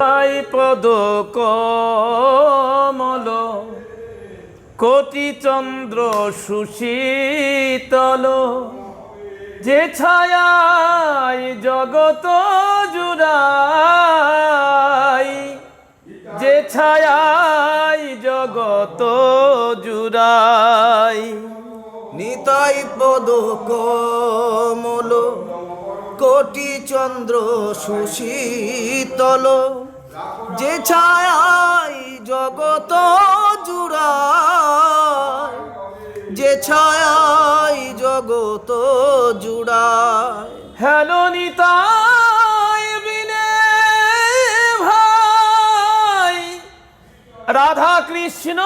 তাই পদ কমল। কোটি চন্দ্র সুশীতল। যে ছায়ায় জগত জুড়াই, যে ছায়ায় জগত জুড়াই। নিতাই পদ কমল, কোটি চন্দ্র সুশীতল। যে ছায় জগত জুড়ায় যে ছায় জগত জুড়ায়। হ্যালো নিতাই ভাই রাধা কৃষ্ণ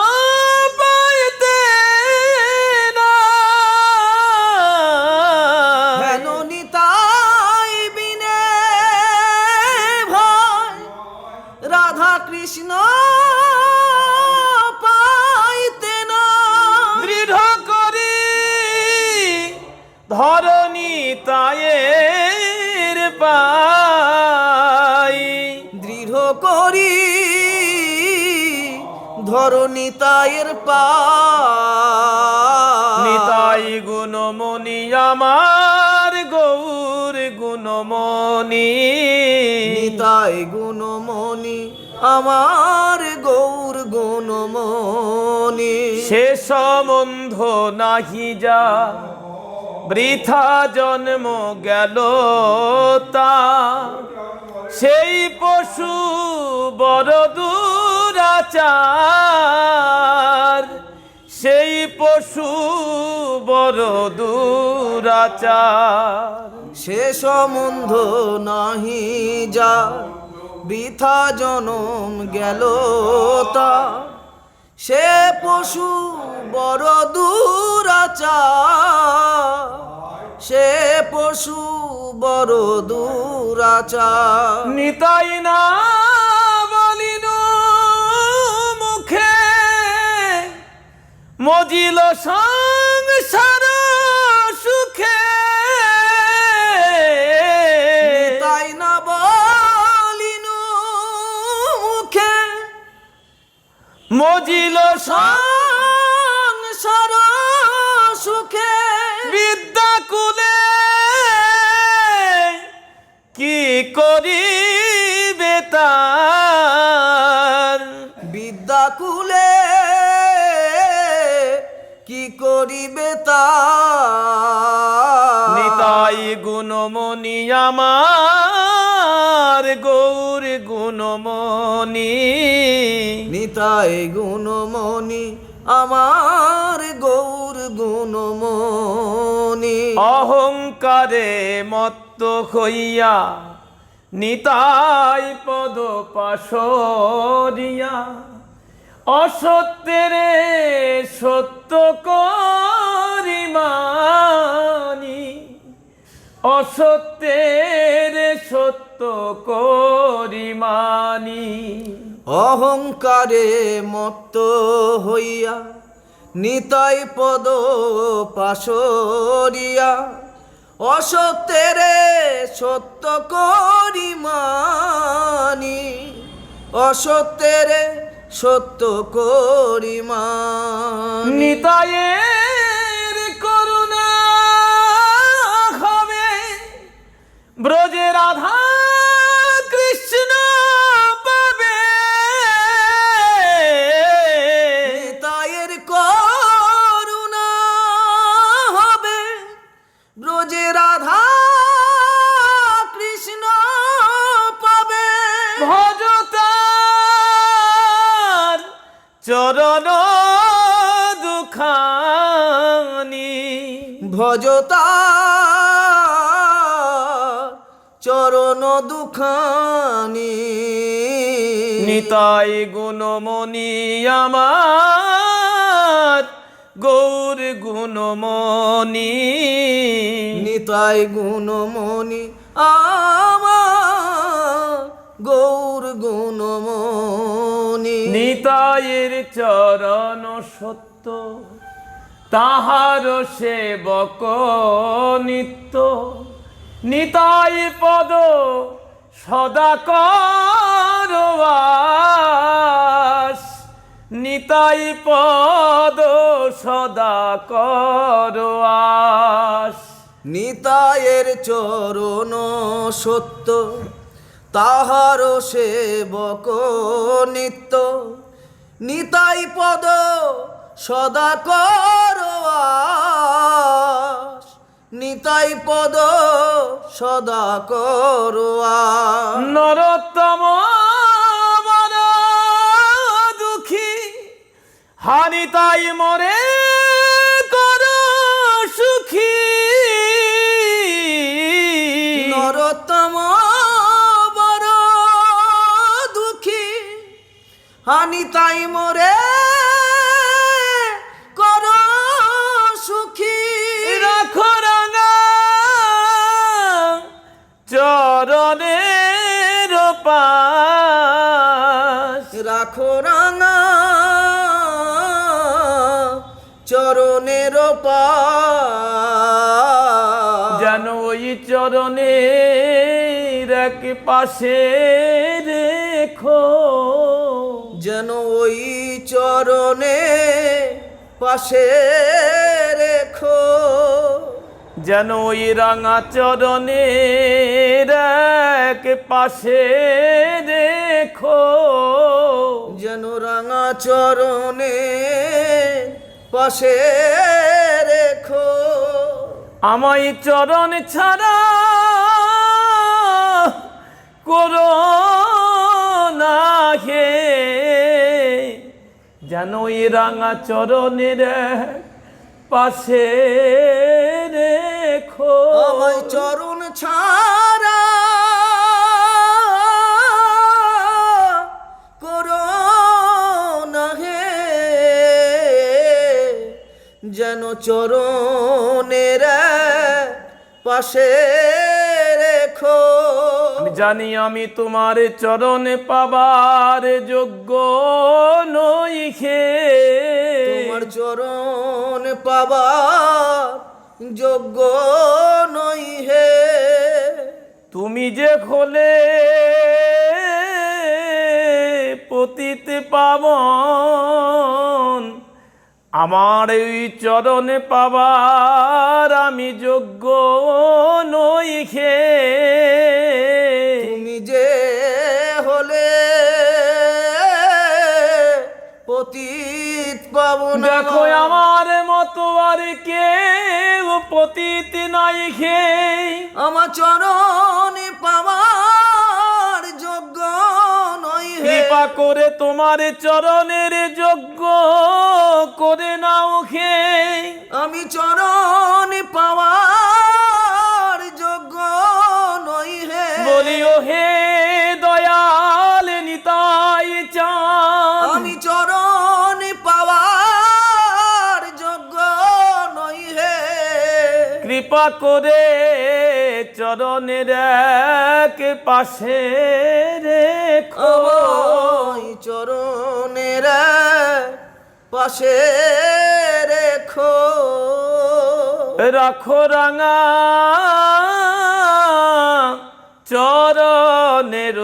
ধরণী তায়ের পা নিতাই গুণমণি আমার গৌর গুণমণি। নিতাই গুণমণি আমার গৌর গুণমণি। সে সম্বন্ধ নাহি যা বৃথা জন্ম গেল তা। সেই পশু বড় দুরাচার সেই পশু বড় দুরাচার সে সম্বন্ধ নাহি যা, বৃথা জনম গেল তা। সে পশু বড় দূরাচার সে পশু বড় দূরাচার। নিতাই না বলিন মুখে মজিল সংসার সুখে। তাই না বলিনু মুখে মজিল সংসার সুখে। করিবে তার। বিদ্যাকুলে কি করিবে তা নিতাই গুণমণি আমার গৌর গুণমণি। নিতাই গুণমণি আমার গৌর গুণমণি। অহংকারে মত্ত হইয়া নিতাই পদ পাশরিয়া অসত্যের সত্য করিমানি অসত্যের সত্য করিমানি অহংকারে মত্ত হইয়া নিতাই পদ পাশরিয়া অসত্যেরে সত্য করিমানি অসত্যের সত্য করিমানি নিতায়ের করুণা হবে ব্রজের রাধা ভজতা চরণ দুখানি। নিতাই গুণমণি আমার গৌর গুণমণি। নিতাই গুণমণি আমার গৌর গুণমণি। নিতাইয়ের চরণ সত্য। তাহার সেবক নিত্য, নিতাই পদ সদা কর করবাস। নিতাই পদ সদা করবাস। নিতায়ের চরণ সত্য, তাহার সেবক নিত্য, নিতাই পদ সদা করবাস নিতাই পদ সদা করবাস নরোত্তম বড় দুঃখী হানি তাই মরে কর সুখী। নরতম বড় দুঃখী হানি তাই মরে রাখো রাঙা চরণের যেন ওই চরণের এক পাশে রেখো। যেন ওই চরণে পাশে রেখো। যেন ওই রাঙা চরণের এক পাশে রেখো। যেন রাঙা চরণে পাশে রেখো। আমায় চরণ ছাড়া করো না হে যেন ওই রাঙা চরণের পাশে রেখো। আমায় চরণ ছাড়া চরণের পাশে রেখো। আমি জানি আমি তোমার চরণে পাবার যোগ্য নই খে তোমার চরণ পাবার যোগ্য নই হে। তুমি যে খোলে পতিত পাবন আমার এই চরণে পাবার আমি যোগ্য নই খে তুমি যে হলে পতিত পাবন দেখো আমার মতো আর কেউ পতিত নাই খে আমার চরণ পাবার যোগ্য নই হে। কৃপা করে তোমার চরণের যোগ্য কৃপা করে চরণের এক পাশে রেখো। চরণের পাশে রেখো। রাখো রাঙা চরণের